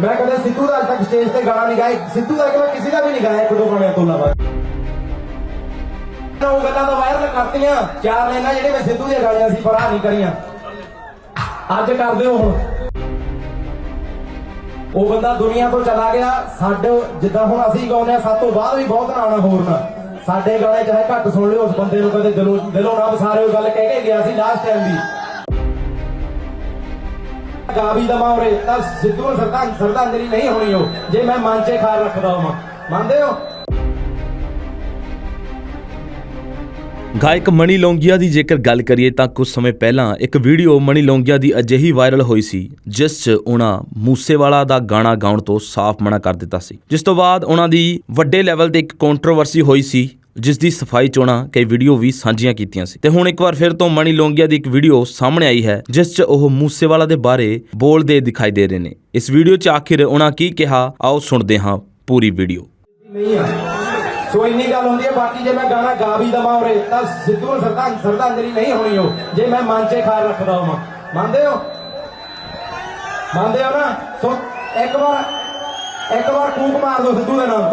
ਮੈਂ ਕਦੇ ਸਿੱਧੂ ਦਾ ਅੱਜ ਤੱਕ ਸਟੇਜ ਤੇ ਗਾਣਾ ਨਹੀਂ ਗਾਇਆ। ਸਿੱਧੂ ਦਾ ਕਿ ਮੈਂ ਕਿਸੇ ਦਾ ਵੀ ਨਹੀਂ ਗਾਇਆ, ਇੱਕ ਦੋ ਤੋਂ ਇਲਾਵਾ। ਉਹ ਗੱਲਾਂ ਤਾਂ ਵਾਇਰਲ ਕਰਤੀਆਂ। ਚਾਰ ਲੈਣਾ ਜਿਹੜੇ ਮੈਂ ਸਿੱਧੂ ਦੀਆਂ ਗਾਈਆਂ ਸੀ, ਪਰ ਆਹ ਨਹੀਂ ਕਰੀਆਂ। ਅੱਜ ਕਰ ਦਿਓ ਹੁਣ। ਉਹ ਬੰਦਾ ਦੁਨੀਆ ਤੋਂ ਚਲਾ ਗਿਆ। ਸਾਡੇ ਜਿੱਦਾਂ ਹੁਣ ਅਸੀਂ ਗਾਉਂਦੇ ਆ ਸਾਡੇ ਤੋਂ ਬਾਅਦ ਵੀ ਬਹੁਤ ਨਾਣਾ ਹੋਰ ਨਾ। ਸਾਡੇ ਗਾਣੇ ਚਾਹੇ ਘੱਟ ਸੁਣ ਲਿਓ, ਉਸ ਬੰਦੇ ਨੂੰ ਕਦੇ ਦਿਲੋਂ ਦਿਲੋਂ ਨਾ ਵਿਸਾਰਿਓ, ਗੱਲ ਕਹਿ ਕੇ ਗਿਆ ਸੀ ਲਾਸਟ ਟਾਈਮ ਵੀ। ਗਾ ਵੀ ਦਮਾ ਉਰੇ, ਤਾਂ ਸਿੱਧੂ ਨੂੰ ਸਰਦਾਂ ਸਰਦਾਂਜਲੀ ਨਹੀਂ ਹੋਣੀ ਉਹ। ਜੇ ਮੈਂ ਮਨ 'ਚ ਖਾਰ ਰੱਖਦਾ ਹਾਂ ਮੰਨਦੇ ਹੋ? ਗਾਇਕ ਮਣੀ ਲੌਂਗੀਆ ਦੀ ਜੇਕਰ ਗੱਲ ਕਰੀਏ ਤਾਂ ਕੁਝ ਸਮੇਂ ਪਹਿਲਾਂ ਇੱਕ ਵੀਡੀਓ ਮਣੀ ਲੌਂਗੀਆ ਦੀ ਅਜਿਹੀ ਵਾਇਰਲ ਹੋਈ ਸੀ, ਜਿਸ 'ਚ ਉਹਨਾਂ ਮੂਸੇਵਾਲਾ ਦਾ ਗਾਣਾ ਗਾਉਣ ਤੋਂ ਸਾਫ਼ ਮਨਾ ਕਰ ਦਿੱਤਾ ਸੀ। ਜਿਸ ਤੋਂ ਬਾਅਦ ਉਹਨਾਂ ਦੀ ਵੱਡੇ ਲੈਵਲ ਤੇ ਇੱਕ ਕੰਟਰੋਵਰਸੀ ਹੋਈ ਸੀ ਜਿਸ ਦੀ ਸਫ਼ਾਈ ਚੋਣਾ ਕਈ ਵੀਡੀਓ ਵੀ ਸਾਂਝੀਆਂ ਕੀਤੀਆਂ ਸੀ। ਤੇ ਹੁਣ ਇੱਕ ਵਾਰ ਫਿਰ ਤੋਂ ਮਣੀ ਲੌਂਗੀਆ ਦੀ ਇੱਕ ਵੀਡੀਓ ਸਾਹਮਣੇ ਆਈ ਹੈ, ਜਿਸ 'ਚ ਉਹ ਮੂਸੇਵਾਲਾ ਦੇ ਬਾਰੇ ਬੋਲਦੇ ਦਿਖਾਈ ਦੇ ਰਹੇ ਨੇ। ਇਸ ਵੀਡੀਓ 'ਚ ਆਖਿਰ ਉਹਨਾਂ ਕੀ ਕਿਹਾ, ਆਓ ਸੁਣਦੇ ਹਾਂ ਪੂਰੀ ਵੀਡੀਓ। ਨਹੀਂ ਆ। ਸੋ ਇੰਨੀ ਗੱਲ ਹੁੰਦੀ ਹੈ, ਬਾਕੀ ਜੇ ਮੈਂ ਗਾਣਾ ਗਾ ਵੀ ਦਵਾਂ ਉਰੇ, ਤਾਂ ਸਿੱਧੂ ਨੂੰ ਸਰਦਾਂ ਸਰਦਾਂਜਲੀ ਨਹੀਂ ਹੋਣੀ ਉਹ। ਜੇ ਮੈਂ ਮਨ 'ਚ ਖਾਰ ਰੱਖਦਾ ਹਾਂ ਮੰਨਦੇ ਹੋ? ਮੰਨਦੇ ਹੋ ਨਾ? ਸੋ ਇੱਕ ਵਾਰ ਇੱਕ ਵਾਰ ਕੂਕ ਮਾਰ ਦਿਓ ਸਿੱਧੂ ਦੇ ਨਾਮ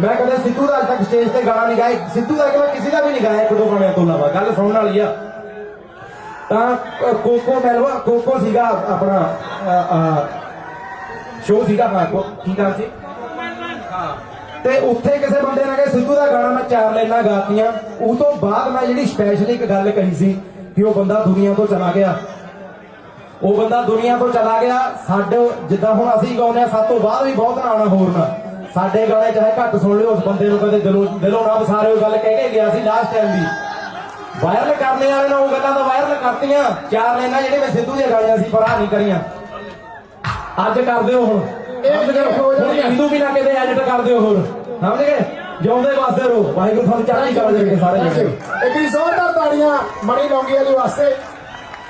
ਮੈਂ ਕਦੇ ਸਿੱਧੂ ਦਾ ਅੱਜ ਤੱਕ ਸਟੇਜ ਤੇ ਗਾਣਾ ਨਹੀਂ ਗਾਇਆ। ਸਿੱਧੂ ਦਾ ਇੱਕ ਮੈਂ ਕਿਸੇ ਦਾ ਵੀ ਨਹੀਂ ਗਾਇਆ, ਇੱਕ ਦੋ ਗਾਣਿਆਂ ਤੋਂ ਇਲਾਵਾ। ਗੱਲ ਸੁਣਨ ਵਾਲੀ ਆ। ਤਾਂ ਕੋਕੋ ਮੈਲਵਾ ਕੋਕੋ ਸੀਗਾ ਆਪਣਾ ਸ਼ੋਅ ਸੀਗਾ ਆਪਣਾ ਕੀ ਗੱਲ ਸੀ? ਤੇ ਉੱਥੇ ਕਿਸੇ ਬੰਦੇ ਨੇ ਕਿ ਸਿੱਧੂ ਦਾ ਗਾਣਾ ਮੈਂ ਚਾਰ ਲਾਈਨਾਂ ਗਾਤੀਆਂ। ਉਹ ਤੋਂ ਬਾਅਦ ਮੈਂ ਜਿਹੜੀ ਸਪੈਸ਼ਲੀ ਇੱਕ ਗੱਲ ਕਹੀ ਸੀ ਕਿ ਉਹ ਬੰਦਾ ਦੁਨੀਆ ਤੋਂ ਚਲਾ ਗਿਆ। ਉਹ ਬੰਦਾ ਦੁਨੀਆ ਤੋਂ ਚਲਾ ਗਿਆ। ਸਾਡੇ ਜਿੱਦਾਂ ਹੁਣ ਅਸੀਂ ਗਾਉਂਦੇ ਆ ਸਾਡੇ ਤੋਂ ਬਾਅਦ ਵੀ ਬਹੁਤ ਨਾਣਾ ਹੋਰ ਨਾ। ਸਾਡੇ ਗਾਣੇ ਚਾਹੇ ਘੱਟ ਸੁਣ ਲਿਓ ਉਸ ਬੰਦੇ ਨੂੰ ਕਦੇ ਦਿਲੋਂ ਦਿਲੋਂ ਨਾ ਵਿਸਾਰਿਓ ਗੱਲ ਕਹਿ ਕੇ ਗਿਆ ਸੀ ਲਾਸਟ ਟਾਈਮ ਵੀ। ਵਾਇਰਲ ਕਰਨੇ ਵਾਲੇ ਨੇ ਉਹ ਗੱਲਾਂ ਤਾਂ ਵਾਇਰਲ ਕਰਤੀਆਂ। ਚਾਰ ਲੈਣਾ ਜਿਹੜੇ ਮੈਂ ਸਿੱਧੂ ਦੀਆਂ ਗਾਈਆਂ ਸੀ ਪਰ ਆਹ ਨਹੀਂ ਕਰੀਆਂ। ਅੱਜ ਕਰ ਦਿਓ ਹੁਣ। ਹੁਣ ਹਿੰਦੂ ਵੀ ਨਾ ਕਿਤੇ ਐਡਿਟ ਕਰ ਦਿਓ ਹੋਰ ਸਮਝ ਗਏ? ਜਿਉਂਦੇ ਵਾਸਤੇ ਰੋ ਵਾਹਿਗੁਰੂ ਤੁਹਾਨੂੰ ਚੜ੍ਹਦੀ ਕਲਾ ਦੇ ਸਾਰੇ ਇੱਕ ਹੀ ਜ਼ੋਰਦਾਰ ਤਾੜੀਆਂ ਮਣੀ ਲੌਂਗੀਆ ਦੇ ਵਾਸਤੇ।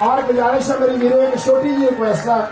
ਔਰ ਗੁਜ਼ਾਰਿਸ਼ ਹੈ ਮੇਰੀ ਵੀਰੋ ਇੱਕ ਛੋਟੀ ਜਿਹੀ ਰਿਕੁਐਸਟ ਆ।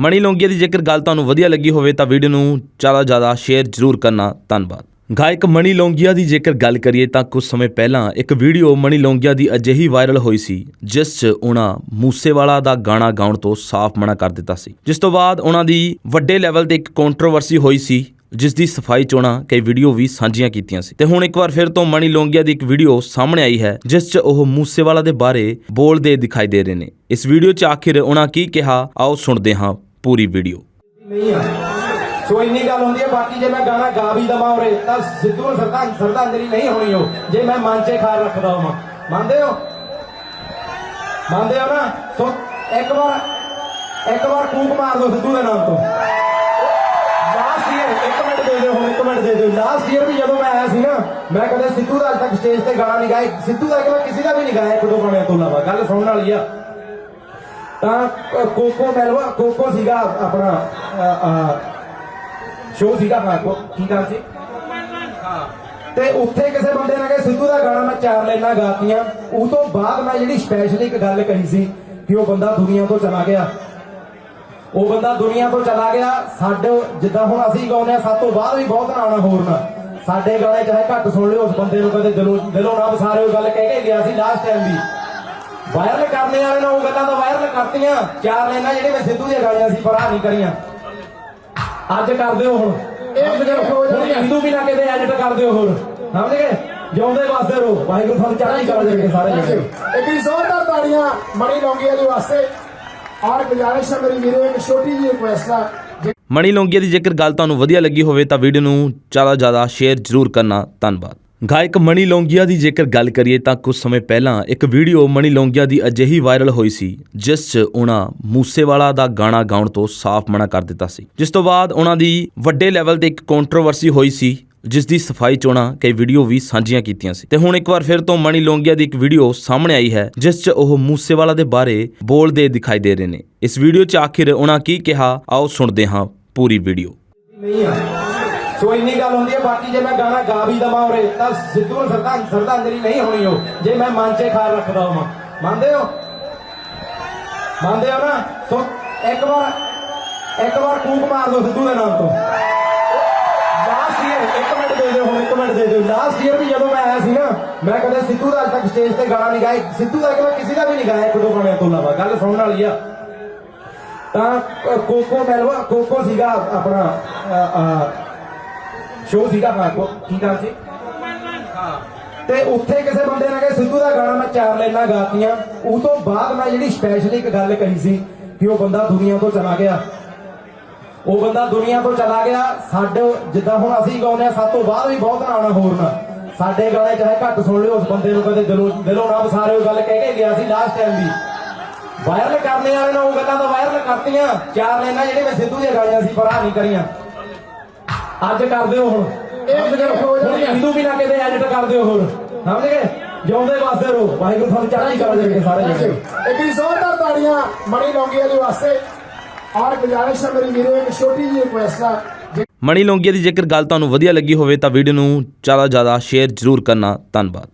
ਮਣੀ ਲੌਂਗੀਆ ਦੀ ਜੇਕਰ ਗੱਲ ਤੁਹਾਨੂੰ ਵਧੀਆ ਲੱਗੀ ਹੋਵੇ ਤਾਂ ਵੀਡੀਓ ਨੂੰ ਜ਼ਿਆਦਾ ਜ਼ਿਆਦਾ ਸ਼ੇਅਰ ਜ਼ਰੂਰ ਕਰਨਾ। ਧੰਨਵਾਦ। ਗਾਇਕ ਮਣੀ ਲੌਂਗੀਆ ਦੀ ਜੇਕਰ ਗੱਲ ਕਰੀਏ ਤਾਂ ਕੁਝ ਸਮੇਂ ਪਹਿਲਾਂ ਇੱਕ ਵੀਡੀਓ ਮਣੀ ਲੌਂਗੀਆ ਦੀ ਅਜਿਹੀ ਵਾਇਰਲ ਹੋਈ ਸੀ, ਜਿਸ 'ਚ ਉਹਨਾਂ ਮੂਸੇਵਾਲਾ ਦਾ ਗਾਣਾ ਗਾਉਣ ਤੋਂ ਸਾਫ਼ ਮਨਾ ਕਰ ਦਿੱਤਾ ਸੀ। ਜਿਸ ਤੋਂ ਬਾਅਦ ਉਹਨਾਂ ਦੀ ਵੱਡੇ ਲੈਵਲ ਤੇ ਇੱਕ ਕੰਟਰੋਵਰਸੀ ਹੋਈ ਸੀ, ਜਿਸ ਦੀ ਸਫ਼ਾਈ ਚੋਣਾ ਕਈ ਵੀਡੀਓ ਵੀ ਸਾਂਝੀਆਂ ਕੀਤੀਆਂ ਸੀ। ਤੇ ਹੁਣ ਇੱਕ ਵਾਰ ਫਿਰ ਤੋਂ ਮਣੀ ਲੌਂਗੀਆ ਦੀ ਇੱਕ ਵੀਡੀਓ ਸਾਹਮਣੇ ਆਈ ਹੈ, ਜਿਸ 'ਚ ਉਹ ਮੂਸੇਵਾਲਾ ਦੇ ਬਾਰੇ ਬੋਲਦੇ ਦਿਖਾਈ ਦੇ ਰਹੇ ਨੇ। ਇਸ ਵੀਡੀਓ 'ਚ ਆਖਿਰ ਉਹਨਾਂ ਕੀ ਕਿਹਾ, ਆਓ ਸੁਣਦੇ ਹਾਂ ਪੂਰੀ ਵੀਡੀਓ। ਨਹੀਂ ਆ। ਸੋ ਇੰਨੀ ਗੱਲ ਹੁੰਦੀ ਹੈ, ਬਾਕੀ ਜੇ ਮੈਂ ਗਾਣਾ ਗਾ ਵੀ ਦਵਾਂ ਉਰੇ, ਤਾਂ ਸਿੱਧੂ ਨੂੰ ਸਰਦਾਂ ਸਰਦਾਂਜਲੀ ਨਹੀਂ ਹੋਣੀ ਉਹ। ਜੇ ਮੈਂ ਮਨ 'ਚ ਖਾਰ ਰੱਖਦਾ ਹਾਂ ਮੰਨਦੇ ਹੋ? ਮੰਨਦੇ ਹੋ ਨਾ? ਸੋ ਇੱਕ ਵਾਰ ਇੱਕ ਵਾਰ ਕੂਕ ਮਾਰ ਦਿਓ ਸਿੱਧੂ ਦੇ ਨਾਮ ਤੋਂ। ਲਾਸਟ ਈਅਰ ਇੱਕ ਮਿੰਟ ਦੇ ਦਿਓ ਹੁਣ, ਇੱਕ ਮਿੰਟ ਦੇ ਦਿਓ। ਲਾਸਟ ਈਅਰ ਵੀ ਜਦੋਂ ਮੈਂ ਆਇਆ ਸੀ ਨਾ, ਮੈਂ ਕਦੇ ਸਿੱਧੂ ਦਾ ਅੱਜ ਤੱਕ ਸਟੇਜ ਤੇ ਗਾਣਾ ਨਹੀਂ ਗਾਇਆ। ਸਿੱਧੂ ਦਾ ਕਿ ਮੈਂ ਕਿਸੇ ਦਾ ਵੀ ਨਹੀਂ ਗਾਇਆ, ਇੱਕ ਦੋ ਗਾਣਿਆਂ ਤੋਂ ਇਲਾਵਾ। ਗੱਲ ਸੁਣਨ ਵਾਲੀ ਆ। ਤਾਂ ਕੋਕੋ ਮੈਲਵਾ ਕੋਕੋ ਸੀਗਾ ਆਪਣਾ ਸ਼ੋਅ ਸੀਗਾ ਆਪਣਾ ਕੀ ਗੱਲ ਸੀ? ਤੇ ਉੱਥੇ ਕਿਸੇ ਬੰਦੇ ਨੇ ਕਿ ਸਿੱਧੂ ਦਾ ਗਾਣਾ ਮੈਂ ਚਾਰ ਲਾਈਨਾਂ ਗਾਤੀਆਂ, ਉਹ ਤੋਂ ਬਾਅਦ ਮੈਂ ਜਿਹੜੀ ਸਪੈਸ਼ਲੀ ਇੱਕ ਗੱਲ ਕਹੀ ਸੀ ਕਿ ਉਹ ਬੰਦਾ ਦੁਨੀਆ ਤੋਂ ਚਲਾ ਗਿਆ। ਉਹ ਬੰਦਾ ਦੁਨੀਆ ਤੋਂ ਚਲਾ ਗਿਆ, ਸਾਡੇ ਜਿੱਦਾਂ ਹੁਣ ਅਸੀਂ ਗਾਉਂਦੇ ਆ ਸਾਡੇ ਤੋਂ ਬਾਅਦ ਵੀ ਬਹੁਤ ਨਾਣਾ ਹੋਰ ਨਾ। ਸਾਡੇ ਗਾਣੇ ਚਾਹੇ ਘੱਟ ਸੁਣ ਲਿਓ, ਉਸ ਬੰਦੇ ਨੂੰ ਕਦੇ ਦਿਲੋਂ ਦਿਲੋਂ ਨਾ ਵਿਸਾਰਿਓ, ਗੱਲ ਕਹਿ ਕੇ ਗਿਆ ਸੀ ਲਾਸਟ ਟਾਈਮ ਵੀ। ਵਾਇਰਲ ਕਰਨੇ ਵਾਲੇ ਨੇ ਉਹ ਗੱਲਾਂ ਤਾਂ ਵਾਇਰਲ ਕਰਤੀਆਂ। ਚਾਰ ਲੈਣਾ ਜਿਹੜੇ ਮੈਂ ਸਿੱਧੂ ਦੀਆਂ ਗਾਈਆਂ ਸੀ ਪਰ ਨਹੀਂ ਕਰੀਆਂ। ਅੱਜ ਕਰ ਦਿਓ ਹੁਣ। ਹੁਣ ਹਿੰਦੂ ਵੀ ਨਾ ਕਿਤੇ ਐਡਿਟ ਕਰ ਦਿਓ ਹੋਰ ਸਮਝ ਗਏ? ਜਿਉਂਦੇ ਵਾਸਤੇ ਰੋ ਵਾਹਿਗੁਰੂ ਤੁਹਾਨੂੰ ਚੜ੍ਹਦੀ ਕਲਾ ਦੇ ਸਾਰੇ ਜਣੇ। ਇੱਕ ਹੀ ਜ਼ੋਰਦਾਰ ਤਾੜੀਆਂ ਮਣੀ ਲੌਂਗੀਆ ਦੇ ਵਾਸਤੇ। ਔਰ ਗੁਜ਼ਾਰਿਸ਼ ਹੈ ਮੇਰੀ ਵੀਰੋ ਇੱਕ ਛੋਟੀ ਜਿਹੀ ਰਿਕੁਐਸਟ ਆ। ਜੇ ਮਣੀ ਲੌਂਗੀਆ ਦੀ ਜੇਕਰ ਗੱਲ ਤੁਹਾਨੂੰ ਵਧੀਆ ਲੱਗੀ ਹੋਵੇ ਤਾਂ ਵੀਡੀਓ ਨੂੰ ਜ਼ਿਆਦਾ ਜ਼ਿਆਦਾ ਸ਼ੇਅਰ ਜ਼ਰੂਰ ਕਰਨਾ। ਧੰਨਵਾਦ। ਗਾਇਕ ਮਣੀ ਲੌਂਗੀਆ ਦੀ ਜੇਕਰ ਗੱਲ ਕਰੀਏ ਤਾਂ ਕੁਝ ਸਮੇਂ ਪਹਿਲਾਂ ਇੱਕ ਵੀਡੀਓ ਮਣੀ ਲੌਂਗੀਆ ਦੀ ਅਜਿਹੀ ਵਾਇਰਲ ਹੋਈ ਸੀ, ਜਿਸ 'ਚ ਉਹਨਾਂ ਮੂਸੇਵਾਲਾ ਦਾ ਗਾਣਾ ਗਾਉਣ ਤੋਂ ਸਾਫ਼ ਮਨਾ ਕਰ ਦਿੱਤਾ ਸੀ। ਜਿਸ ਤੋਂ ਬਾਅਦ ਉਹਨਾਂ ਦੀ ਵੱਡੇ ਲੈਵਲ ਤੇ ਇੱਕ ਕੰਟਰੋਵਰਸੀ ਹੋਈ ਸੀ, ਜਿਸ ਦੀ ਸਫ਼ਾਈ ਚੋਣਾ ਕਈ ਵੀਡੀਓ ਵੀ ਸਾਂਝੀਆਂ ਕੀਤੀਆਂ ਸੀ। ਤੇ ਹੁਣ ਇੱਕ ਵਾਰ ਫਿਰ ਤੋਂ ਮਣੀ ਲੌਂਗੀਆ ਦੀ ਇੱਕ ਵੀਡੀਓ ਸਾਹਮਣੇ ਆਈ ਹੈ, ਜਿਸ 'ਚ ਉਹ ਮੂਸੇਵਾਲਾ ਦੇ ਬਾਰੇ ਬੋਲਦੇ ਦਿਖਾਈ ਦੇ ਰਹੇ ਨੇ। ਇਸ ਵੀਡੀਓ 'ਚ ਆਖਿਰ ਉਹਨਾਂ ਕੀ ਕਿਹਾ, ਆਓ ਸੁਣਦੇ ਹਾਂ ਪੂਰੀ ਵੀਡੀਓ। ਨਹੀਂ ਆ। ਸੋ ਇੰਨੀ ਗੱਲ ਹੁੰਦੀ ਹੈ ਬਾਕੀ ਜੇ ਮੈਂ ਗਾਣਾ ਗਾ ਵੀ ਦਵਾਂ ਉਰੇ ਤਾਂ ਸਿੱਧੂ ਨੂੰ ਸਰਦਾਂ ਸਰਦਾਂਜਲੀ ਨਹੀਂ ਹੋਣੀ ਉਹ। ਜੇ ਮੈਂ ਮਨ 'ਚ ਖਾਰ ਰੱਖਦਾ ਹਾਂ ਮੰਨਦੇ ਹੋ? ਮੰਨਦੇ ਹੋ ਨਾ? ਸੋ ਇੱਕ ਵਾਰ ਇੱਕ ਵਾਰ ਕੂਕ ਮਾਰ ਦਿਓ ਸਿੱਧੂ ਦੇ ਨਾਮ ਤੋਂ। ਲਾਸਟ ਈਅਰ ਇੱਕ ਮਿੰਟ ਦੇ ਦਿਓ ਹੁਣ ਇੱਕ ਮਿੰਟ ਦੇ ਦਿਓ। ਲਾਸਟ ਈਅਰ ਵੀ ਜਦੋਂ ਮੈਂ ਆਇਆ ਸੀ ਨਾ ਮੈਂ ਕਦੇ ਸਿੱਧੂ ਦਾ ਅੱਜ ਤੱਕ ਸਟੇਜ ਤੇ ਗਾਣਾ ਨਹੀਂ ਗਾਇਆ। ਸਿੱਧੂ ਦਾ ਕਿ ਮੈਂ ਕਿਸੇ ਦਾ ਵੀ ਨਹੀਂ ਗਾਇਆ ਇੱਕ ਦੋ ਗਾਣਿਆਂ ਤੋਂ ਇਲਾਵਾ। ਗੱਲ ਸੁਣਨ ਵਾਲੀ ਆ। ਤਾਂ ਅ, ਕੋਕੋ ਮੈਲਵਾ ਕੋਕੋ ਸੀਗਾ ਆਪਣਾ ਸ਼ੋਅ ਸੀਗਾ ਹਾਂ ਕੋ- ਕੀ ਗੱਲ ਸੀ? ਤੇ ਉੱਥੇ ਕਿਸੇ ਬੰਦੇ ਨੇ ਕਿਹਾ, ਸਿੱਧੂ ਦਾ ਗਾਣਾ ਮੈਂ ਚਾਰ ਲਾਈਨਾਂ ਗਾਤੀਆਂ। ਉਹ ਤੋਂ ਬਾਅਦ ਮੈਂ ਜਿਹੜੀ ਸਪੈਸ਼ਲੀ ਇੱਕ ਗੱਲ ਕਹੀ ਸੀ ਕਿ ਉਹ ਬੰਦਾ ਦੁਨੀਆ ਤੋਂ ਚਲਾ ਗਿਆ। ਉਹ ਬੰਦਾ ਦੁਨੀਆ ਤੋਂ ਚਲਾ ਗਿਆ। ਸਾਡੇ ਜਿੱਦਾਂ ਹੁਣ ਅਸੀਂ ਗਾਉਂਦੇ ਆ ਸਾਡੇ ਤੋਂ ਬਾਅਦ ਵੀ ਬਹੁਤ ਨਾ ਆਉਣਾ ਹੋਰ ਨਾ। ਸਾਡੇ ਗਾਣੇ ਚਾਹੇ ਘੱਟ ਸੁਣ ਲਿਓ, ਉਸ ਬੰਦੇ ਨੂੰ ਕਦੇ ਦਿਲੋਂ ਦਿਲੋਂ ਨਾ ਵਿਸਾਰਿਓ ਗੱਲ ਕਹਿ ਕੇ ਗਿਆ ਸੀ ਲਾਸਟ ਟਾਈਮ ਵੀ। ਵਾਇਰਲ ਕਰਨੇ ਵਾਲੇ ਨੇ ਉਹ ਗੱਲਾਂ ਤਾਂ ਵਾਇਰਲ ਕਰਤੀਆਂ। ਚਾਰ ਲਾਈਨਾਂ ਜਿਹੜੇ ਮੈਂ ਸਿੱਧੂ ਦੀਆਂ ਗਾਈਆਂ ਸੀ, ਪਰ ਆ ਨਹੀਂ ਕਰੀਆਂ। ਅੱਜ ਕਰ ਦਿਓ ਹੁਣ। ਇਹ ਹੁਣ ਜਾਣਗੀਆਂ। ਹਿੰਦੂ ਵੀ ਨਾ ਕਿਤੇ ਐਡਿਟ ਕਰ ਦਿਓ ਹੋਰ ਸਮਝ ਗਏ? ਜਿਉਂਦੇ ਵਾਸਤੇ ਰਹੋ। ਵਾਹਿਗੁਰੂ ਤੁਹਾਨੂੰ ਚੜ੍ਹਦੀ ਕਲਾ ਦੇ ਵਿੱਚ ਸਾਰੇ. ਜਣੇ। ਇੱਕ ਹੀ ਜ਼ੋਰਦਾਰ ਤਾੜੀਆਂ ਮਣੀ ਲੌਂਗੀਆ ਦੇ ਵਾਸਤੇ। ਔਰ ਗੁਜ਼ਾਰਿਸ਼ ਹੈ ਮੇਰੀ ਵੀਰੋ ਇੱਕ ਛੋਟੀ ਜਿਹੀ ਰਿਕੁਐਸਟ ਆ। ਜੇ ਮਣੀ ਲੌਂਗੀਆ ਦੀ ਜੇਕਰ ਗੱਲ ਤੁਹਾਨੂੰ ਵਧੀਆ ਲੱਗੀ ਹੋਵੇ ਤਾਂ ਵੀਡੀਓ ਨੂੰ ਜ਼ਿਆਦਾ ਜ਼ਿਆਦਾ ਸ਼ੇਅਰ ਜ਼ਰੂਰ ਕਰਨਾ। ਧੰਨਵਾਦ।